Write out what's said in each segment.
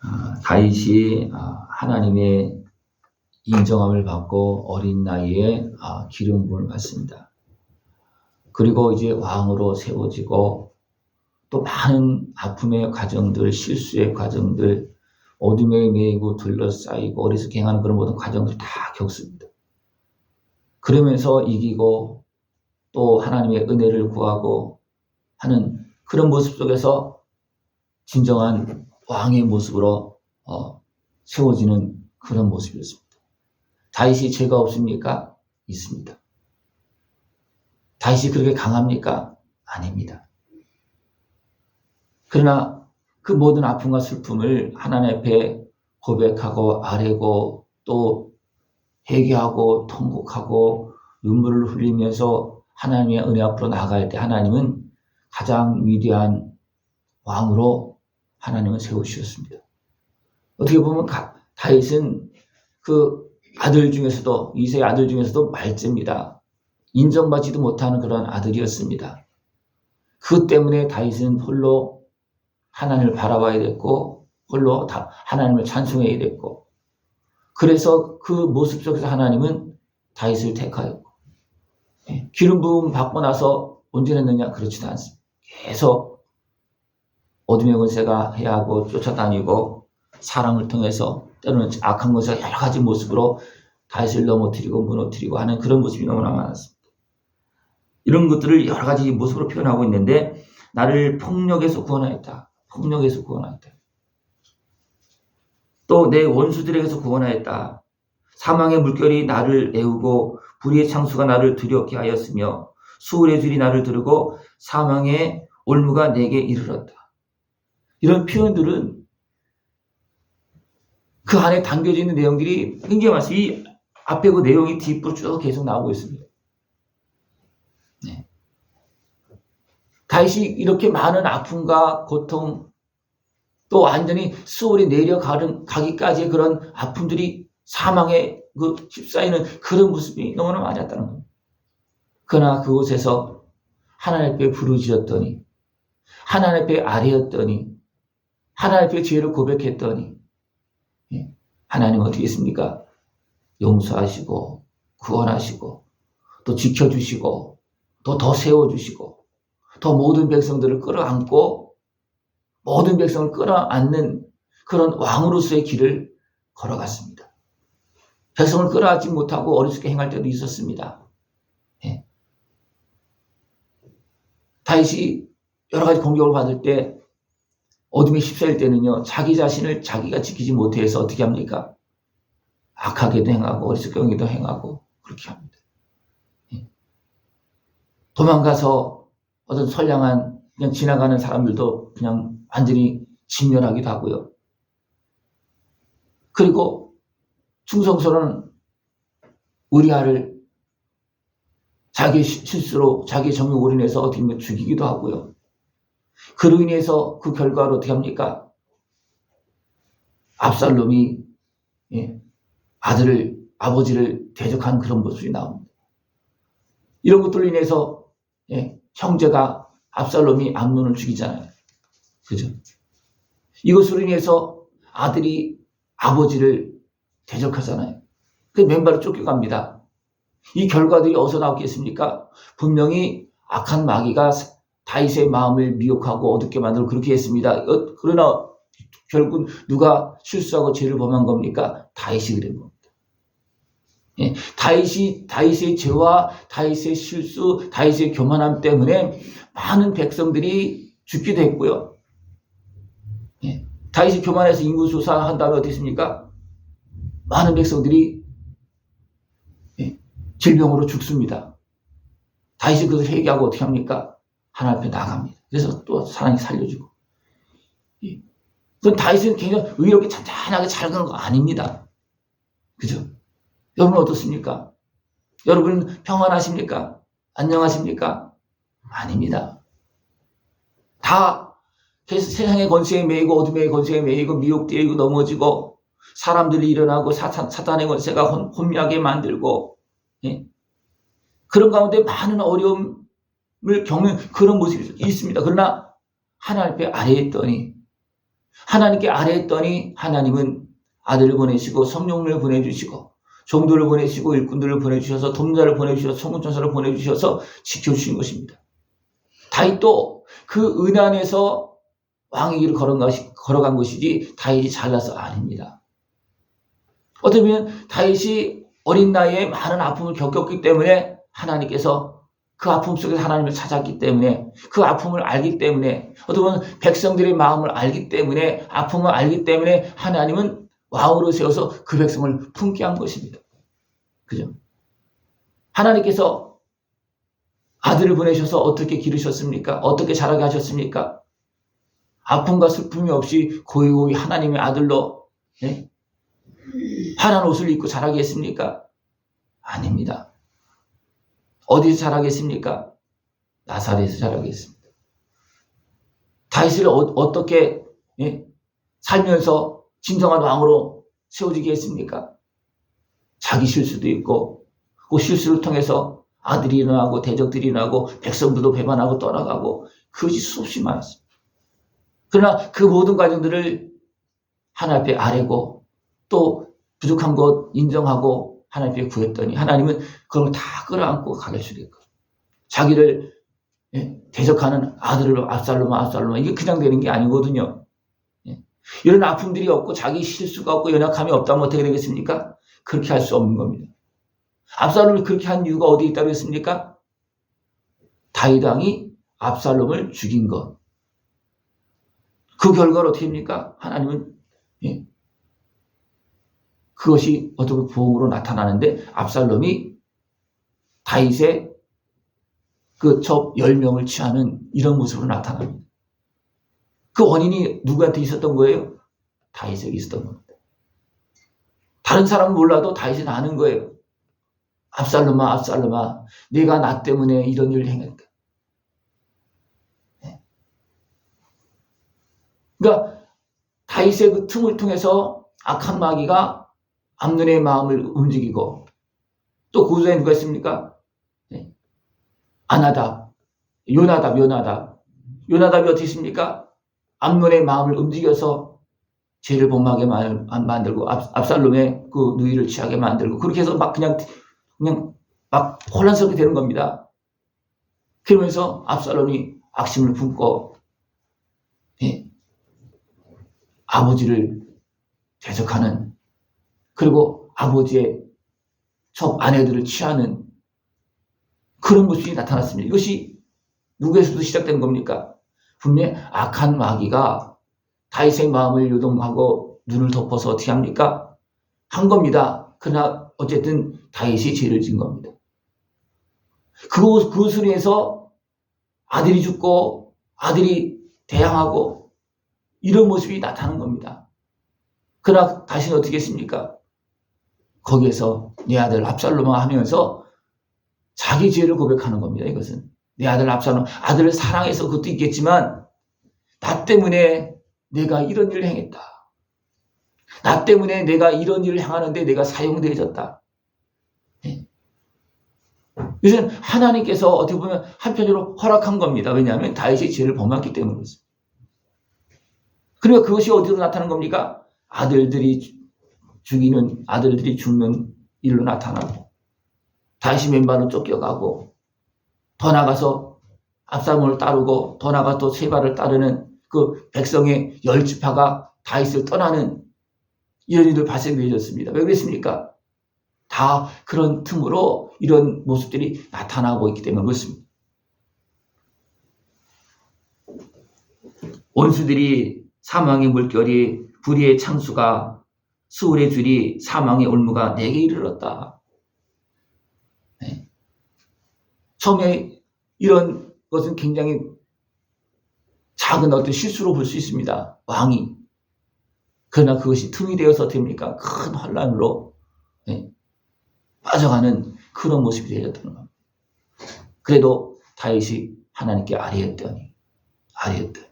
아, 다윗이 아, 하나님의 인정함을 받고 어린 나이에 아, 기름 부음을 받습니다. 그리고 이제 왕으로 세워지고 또 많은 아픔의 과정들, 실수의 과정들, 어둠에 매이고 둘러싸이고 어리석게 행하는 그런 모든 과정들을 다 겪습니다. 그러면서 이기고 또 하나님의 은혜를 구하고 하는 그런 모습 속에서 진정한 왕의 모습으로 어, 세워지는 그런 모습이었습니다. 다윗이 죄가 없습니까? 있습니다. 다윗이 그렇게 강합니까? 아닙니다. 그러나 그 모든 아픔과 슬픔을 하나님 앞에 고백하고 아뢰고 또 회개하고 통곡하고 눈물을 흘리면서 하나님의 은혜 앞으로 나아갈 때 하나님은 가장 위대한 왕으로 하나님은 세우셨습니다. 어떻게 보면 가- 다윗은 그 아들 중에서도 이세의 아들 중에서도 말째입니다. 인정받지도 못하는 그런 아들이었습니다. 그 때문에 다윗은 홀로 하나님을 바라봐야 됐고 홀로 다 하나님을 찬송해야 됐고 그래서 그 모습 속에서 하나님은 다윗을 택하였고 예, 기름 부음 받고 나서 언제 했느냐 그렇지도 않습니다. 계속 어둠의 권세가 해하고 쫓아다니고 사랑을 통해서 때로는 악한 것을 여러 가지 모습으로 다윗을 넘어뜨리고 무너뜨리고 하는 그런 모습이 너무나 많았습니다. 이런 것들을 여러 가지 모습으로 표현하고 있는데 나를 폭력에서 구원하였다. 폭력에서 구원하였다. 또 내 원수들에게서 구원하였다. 사망의 물결이 나를 애우고 불의의 창수가 나를 두렵게 하였으며 수울의 줄이 나를 두르고 사망의 올무가 내게 이르렀다. 이런 표현들은 그 안에 담겨져 있는 내용들이 굉장히 많습니다. 이 앞에 그 내용이 뒷부로 쭉 계속 나오고 있습니다. 네. 다윗이 이렇게 많은 아픔과 고통 또 완전히 수월이 내려가기까지의 그런 아픔들이 사망에 그 휩싸이는 그런 모습이 너무나 많았다는 겁니다. 그러나 그곳에서 하나님 앞에 부르짖었더니 하나님 앞에 아뢰었더니 하나님 앞에 죄를 고백했더니 예, 하나님 어떻게 했습니까? 용서하시고 구원하시고 또 지켜주시고 또 더 세워주시고 더 모든 백성들을 끌어안고 모든 백성을 끌어안는 그런 왕으로서의 길을 걸어갔습니다. 백성을 끌어안지 못하고 어리석게 행할 때도 있었습니다. 예. 다윗이 여러 가지 공격을 받을 때 어둠에 휩싸일 때는요, 자기 자신을 자기가 지키지 못해서 어떻게 합니까? 악하게도 행하고, 어리석게도 행하고, 그렇게 합니다. 예. 도망가서 어떤 선량한, 그냥 지나가는 사람들도 그냥 완전히 진멸하기도 하고요. 그리고 충성스러운 우리아를 자기 실수로, 자기 정욕 올인해서 어떻게 보면 죽이기도 하고요. 그로 인해서 그 결과로 어떻게 합니까? 압살롬이 예, 아들을 아버지를 대적한 그런 모습이 나옵니다. 이런 것들로 인해서 예, 형제가 압살롬이 암론을 죽이잖아요. 그죠? 이것으로 인해서 아들이 아버지를 대적하잖아요. 그 맨발로 쫓겨갑니다. 이 결과들이 어디서 나왔겠습니까? 분명히 악한 마귀가 다윗의 마음을 미혹하고 어둡게 만들고 그렇게 했습니다. 어, 그러나 결국 누가 실수하고 죄를 범한 겁니까? 다윗이 그런 겁니다. 예, 다윗이 다윗의 죄와 다윗의 실수, 다윗의 교만함 때문에 많은 백성들이 죽기도 했고요. 예, 다윗이 교만해서 인구 조사한 다음에 어떻습니까? 많은 백성들이 예, 질병으로 죽습니다. 다윗이 그것을 회개하고 어떻게 합니까? 하나님 앞에 나갑니다. 그래서 또 사랑이 살려주고. 예. 그건 다윗은 굉장히 의롭게 잔잔하게 잘 가는 거 아닙니다. 그죠? 여러분 어떻습니까? 여러분 평안하십니까? 안녕하십니까? 아닙니다. 다 세상의 권세에 매이고 어둠의 권세에 매이고 미혹되고 넘어지고 사람들이 일어나고 사탄, 사탄의 권세가 혼, 혼미하게 만들고 예? 그런 가운데 많은 어려움 을 겪는 그런 모습이 있습니다. 그러나 하나님 앞에 아뢰했더니 하나님께 아뢰했더니 하나님은 아들을 보내시고 성령을 보내주시고 종들을 보내시고 일꾼들을 보내주셔서 돕자를 보내주셔서 천군천사를 보내주셔서 지켜주신 것입니다. 다윗도 그 은안에서 왕의 길을 걸어간, 것이, 걸어간 것이지 다윗이 잘나서 아닙니다. 보면 다윗이 어린 나이에 많은 아픔을 겪었기 때문에 하나님께서 그 아픔 속에서 하나님을 찾았기 때문에 그 아픔을 알기 때문에 어떻게 보면 백성들의 마음을 알기 때문에 아픔을 알기 때문에 하나님은 왕으로 세워서 그 백성을 품게 한 것입니다. 그죠? 하나님께서 아들을 보내셔서 어떻게 기르셨습니까? 어떻게 자라게 하셨습니까? 아픔과 슬픔이 없이 고이 고이 하나님의 아들로 네? 파란 옷을 입고 자라게 했습니까? 아닙니다. 어디서 자라겠습니까? 나사렛에서 자라겠습니다. 다윗을 어, 떻게 예? 살면서 진정한 왕으로 세워지게 했습니까? 자기 실수도 있고 그 실수를 통해서 아들이 일어나고 대적들이 일어나고 백성들도 배반하고 떠나가고 그것이 수없이 많았습니다. 그러나 그 모든 과정들을 하나님 앞에 아뢰고 또 부족한 것 인정하고 하나님 앞에 구했더니 하나님은 그걸 다 끌어안고 가게 주겠고 자기를 예, 대적하는 아들을 압살로마 압살로마 이게 그냥 되는 게 아니거든요. 예. 이런 아픔들이 없고 자기 실수가 없고 연약함이 없다면 어떻게 되겠습니까? 그렇게 할 수 없는 겁니다. 압살롬이 그렇게 한 이유가 어디 있다고 했습니까? 다윗 왕이 압살롬을 죽인 것. 그 결과로 어떻게 됩니까? 하나님은 예. 그것이 어떻게 부흥으로 나타나는데 압살롬이 다윗의 그첩 10명을 취하는 이런 모습으로 나타납니다. 그 원인이 누구한테 있었던 거예요? 다윗에게 있었던 겁니다. 다른 사람은 몰라도 다윗은 아는 거예요. 압살롬아, 압살롬아, 내가 나 때문에 이런 일을 행했다. 네. 그러니까 다윗의 그 틈을 통해서 악한 마귀가 암눈의 마음을 움직이고 또 구조에 누가 있습니까? 네. 아나답, 요나답, 요나답. 요나답이 어떻게 있습니까? 암눈의 마음을 움직여서 죄를 범하게 만들고 압살롬의 그 누이를 취하게 만들고 그렇게 해서 막 그냥 그냥 막 혼란스럽게 되는 겁니다. 그러면서 압살롬이 악심을 품고 예, 아버지를 대적하는 그리고 아버지의 첫 아내들을 취하는 그런 모습이 나타났습니다. 이것이 누구에서도 시작된 겁니까? 분명히 악한 마귀가 다윗의 마음을 요동하고 눈을 덮어서 어떻게 합니까? 한 겁니다. 그러나 어쨌든 다윗이 죄를 진 겁니다. 그, 그 소리에서 아들이 죽고 아들이 대항하고 이런 모습이 나타나는 겁니다. 그러나 다시는 어떻게 했습니까? 거기에서 내 아들 압살롬아 하면서 자기 죄를 고백하는 겁니다. 이것은 내 아들 압살롬 아들을 사랑해서 그것도 있겠지만 나 때문에 내가 이런 일을 행했다. 나 때문에 내가 이런 일을 행하는데 내가 사용되어졌다. 네. 이것은 하나님께서 어떻게 보면 한편으로 허락한 겁니다. 왜냐하면 다윗이 죄를 범했기 때문이었습니다. 그러니까 그것이 어디로 나타나는 겁니까? 아들들이 죽이는 아들들이 죽는 일로 나타나고 다시 맨발로 쫓겨가고 더 나가서 압사문을 따르고 더 나가 또 세발을 따르는 그 백성의 열 지파가 다윗을 떠나는 이런 일들 발생되어졌습니다. 왜 그랬습니까? 다 그런 틈으로 이런 모습들이 나타나고 있기 때문에 그렇습니다. 원수들이 사망의 물결이 불의의 창수가 수울의 줄이 사망의 올무가 내게 이르렀다. 네. 처음에 이런 것은 굉장히 작은 어떤 실수로 볼 수 있습니다. 왕이. 그러나 그것이 틈이 되어서 됩니까? 큰 환란으로 네. 빠져가는 그런 모습이 되었던 겁니다. 그래도 다윗이 하나님께 아뢰었더니 아뢰었더니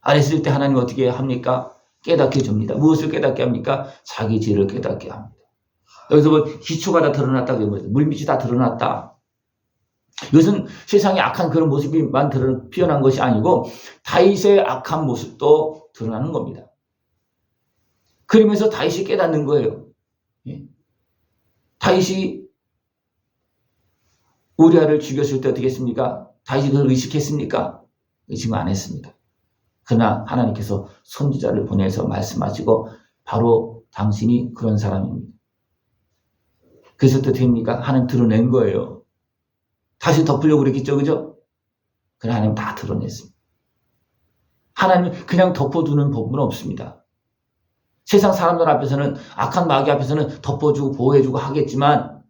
아뢰었을 때 하나님 어떻게 합니까? 깨닫게 줍니다. 무엇을 깨닫게 합니까? 자기 죄를 깨닫게 합니다. 여기서 뭐 기초가 다 드러났다 거죠. 물밑이 다 드러났다. 이것은 세상에 악한 그런 모습이만 드러 피어난 것이 아니고 다윗의 악한 모습도 드러나는 겁니다. 그러면서 다윗이 깨닫는 거예요. 예. 다윗이 우리아를 죽였을 때 어떻게 했습니까? 다윗이 그걸 의식했습니까? 의식 안 했습니다. 그러나 하나님께서 선지자를 보내서 말씀하시고 바로 당신이 그런 사람입니다. 그래서 또 됩니까? 하나님 드러낸 거예요. 다시 덮으려고 그랬겠죠, 그죠? 그러나 하나님 다 드러냈습니다. 하나님 그냥 덮어두는 법은 없습니다. 세상 사람들 앞에서는 악한 마귀 앞에서는 덮어주고 보호해주고 하겠지만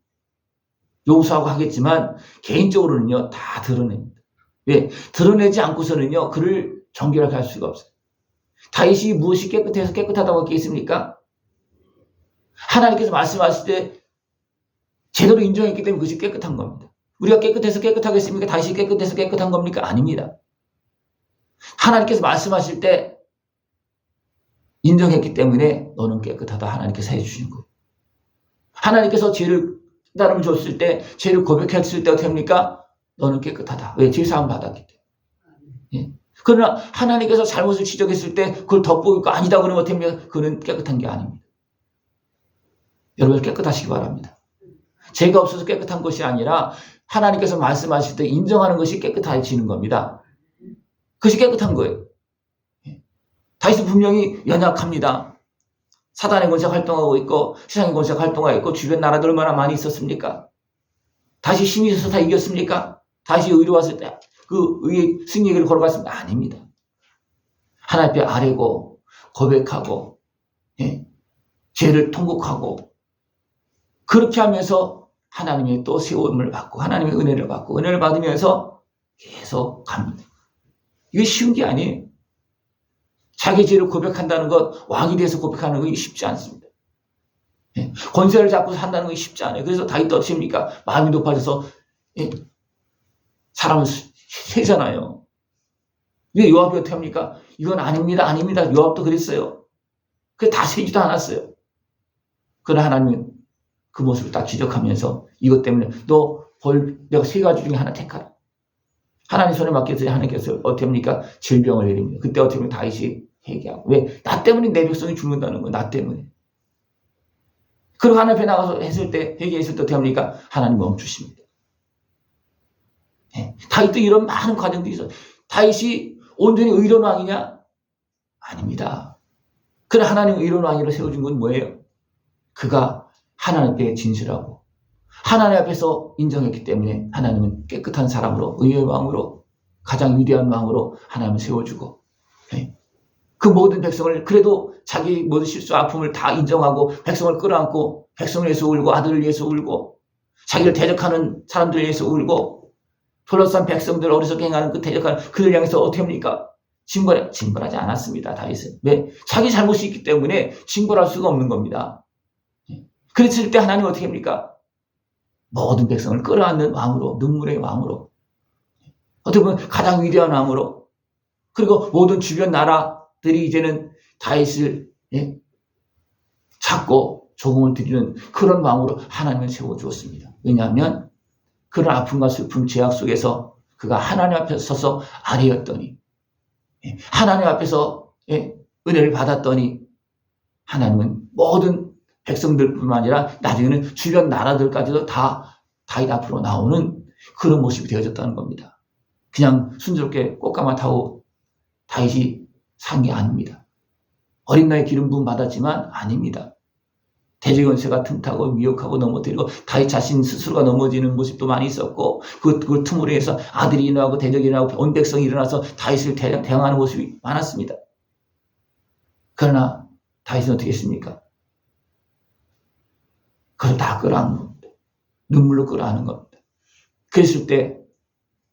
용서하고 하겠지만 개인적으로는요 다 드러냅니다. 왜? 드러내지 않고서는요 그를 정결하게 할 수가 없어요. 다윗이 무엇이 깨끗해서 깨끗하다고 있습니까? 하나님께서 말씀하실 때 제대로 인정했기 때문에 그것이 깨끗한 겁니다. 우리가 깨끗해서 깨끗하겠습니까? 다윗이 깨끗해서 깨끗한 겁니까? 아닙니다. 하나님께서 말씀하실 때 인정했기 때문에 너는 깨끗하다 하나님께서 해주신 거예요. 하나님께서 죄를 깨달음을 줬을 때 죄를 고백했을 때 어떻게 합니까? 너는 깨끗하다. 왜? 죄사함 받았기 때문에. 예. 그러나 하나님께서 잘못을 지적했을 때 그걸 덮고 아니다 그러면 어떻게? 그는 깨끗한 게 아닙니다. 여러분 깨끗하시기 바랍니다. 죄가 없어서 깨끗한 것이 아니라 하나님께서 말씀하실 때 인정하는 것이 깨끗해지는 겁니다. 그것이 깨끗한 거예요. 예. 다윗은 분명히 연약합니다. 사단의 권세가 활동하고 있고 세상의 권세가 활동하고 있고 주변 나라들 얼마나 많이 있었습니까? 다시 힘이 있어서 다 이겼습니까? 다시 의로웠을 때 그 승리의 길을 걸어갔습니다. 아닙니다. 하나님 앞에 아뢰고 고백하고 예. 죄를 통곡하고 그렇게 하면서 하나님의 또 세움을 받고 하나님의 은혜를 받고 은혜를 받으면서 계속 갑니다. 이게 쉬운 게 아니에요. 자기 죄를 고백한다는 것, 왕이 돼서 고백하는 것이 쉽지 않습니다. 예, 권세를 잡고 산다는 것이 쉽지 않아요. 그래서 다윗도 어떻습니까? 마음이 높아져서 예, 사람을 세잖아요. 근데 요압이 어떻게 합니까? 이건 아닙니다, 아닙니다. 요압도 그랬어요. 그게 다 세지도 않았어요. 그러나 하나님은 그 모습을 딱 지적하면서 이것 때문에 너 벌 내가 세 가지 중에 하나 택하라. 하나님 손에 맡겨서 하나님께서 어떻게 합니까? 질병을 내립니다. 그때 어떻게 보면 다윗이 회개하고 왜? 나 때문에 내 백성이 죽는다는 거예요. 나 때문에. 그리고 하나님 앞에 나가서 했을 때 회개했을 때 어떻게 합니까? 하나님 멈추십니다. 네. 다윗도 이런 많은 과정들이 있어요. 다윗이 온전히 의로운 왕이냐? 아닙니다. 그래 하나님 의로운 왕으로 세워준 건 뭐예요? 그가 하나님 앞에 진실하고 하나님 앞에서 인정했기 때문에 하나님은 깨끗한 사람으로 의의 왕으로 가장 위대한 왕으로 하나님을 세워주고 네. 그 모든 백성을 그래도 자기 모든 실수 아픔을 다 인정하고 백성을 끌어안고 백성을 위해서 울고 아들을 위해서 울고 자기를 대적하는 사람들 위해서 울고 둘러싼 백성들 어리석게 행하는 그 대적하는 그들 향해서 어떻게 합니까? 징벌해 징벌하지 않았습니다. 다윗은 왜 자기 잘못이 있기 때문에 징벌할 수가 없는 겁니다. 그랬을 때 하나님 어떻게 합니까? 모든 백성을 끌어안는 왕으로 눈물의 왕으로 어떻게 보면 가장 위대한 왕으로 그리고 모든 주변 나라들이 이제는 다윗을 예? 찾고 조공을 드리는 그런 왕으로 하나님을 세워주었습니다. 왜냐하면 그런 아픔과 슬픔, 죄악 속에서 그가 하나님 앞에 서서 아뢰었더니 예? 하나님 앞에서 예? 은혜를 받았더니 하나님은 모든 백성들뿐만 아니라 나중에는 주변 나라들까지도 다 다윗 앞으로 나오는 그런 모습이 되어졌다는 겁니다. 그냥 순조롭게 꽃가마 타고 다윗이 산 게 아닙니다. 어린 나이 기름 부음 받았지만 아닙니다. 대적연세가 틈타고 미혹하고 넘어뜨리고 다윗 자신 스스로가 넘어지는 모습도 많이 있었고 그, 그 틈으로 해서 아들이 일어나고 대적이 일어나고 온 백성이 일어나서 다윗을 대항하는 모습이 많았습니다. 그러나 다윗은 어떻게 했습니까? 그걸 다 끌어안는 겁니다. 눈물로 끌어안는 겁니다. 그랬을 때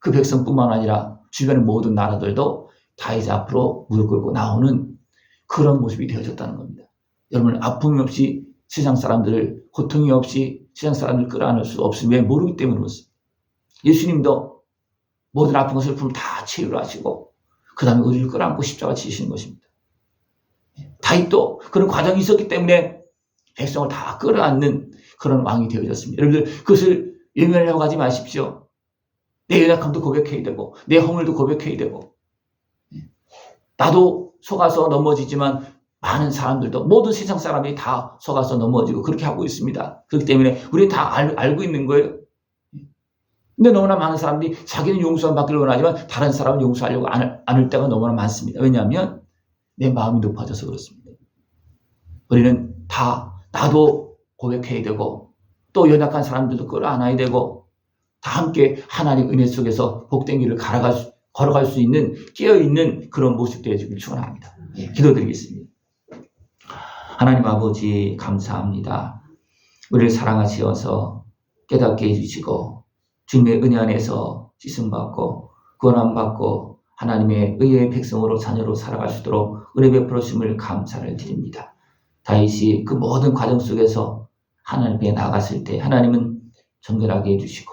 그 백성뿐만 아니라 주변의 모든 나라들도 다윗 앞으로 무릎 꿇고 나오는 그런 모습이 되어졌다는 겁니다. 여러분 아픔이 없이 세상 사람들을 고통이 없이 세상 사람들을 끌어안을 수왜 모르기 때문에. 예수님도 모든 아픔과 슬픔을 다 치유하시고 그 다음에 우리를 끌어안고 십자가 치시는 것입니다. 다윗도 그런 과정이 있었기 때문에 백성을 다 끌어안는 그런 왕이 되어졌습니다. 여러분들 그것을 외면하려고 하지 마십시오. 내 연약함도 고백해야 되고 내 허물도 고백해야 되고 나도 속아서 넘어지지만 많은 사람들도 모든 세상 사람이 다 속아서 넘어지고 그렇게 하고 있습니다. 그렇기 때문에 우리 다 알, 알고 있는 거예요. 근데 너무나 많은 사람들이 자기는 용서만 받기를 원하지만 다른 사람은 용서하려고 안, 않을 때가 너무나 많습니다. 왜냐하면 내 마음이 높아져서 그렇습니다. 우리는 다 나도 고백해야 되고 또 연약한 사람들도 끌어안아야 되고 다 함께 하나님 은혜 속에서 복된 길을 걸어갈 수 있는 깨어있는 그런 모습 되어주길 축원합니다. 예, 기도드리겠습니다. 하나님 아버지 감사합니다. 우리를 사랑하시어서 깨닫게 해주시고 주님의 은혜 안에서 씻음받고 구원함받고 하나님의 의의 백성으로 자녀로 살아갈 수 있도록 은혜 베풀어 주심을 감사를 드립니다. 다윗이 그 모든 과정 속에서 하나님께 나갔을 때 하나님은 정결하게 해주시고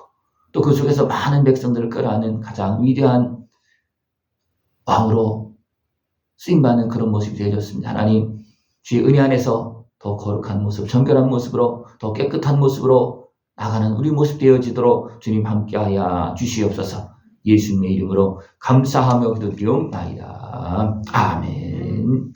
또 그 속에서 많은 백성들을 끌어안는 가장 위대한 왕으로 쓰임받는 그런 모습이 되어졌습니다. 하나님 주의 은혜 안에서 더 거룩한 모습, 정결한 모습으로 더 깨끗한 모습으로 나가는 우리 모습 되어지도록 주님 함께하여 주시옵소서. 예수님의 이름으로 감사하며 기도드리옵나이다. 아멘.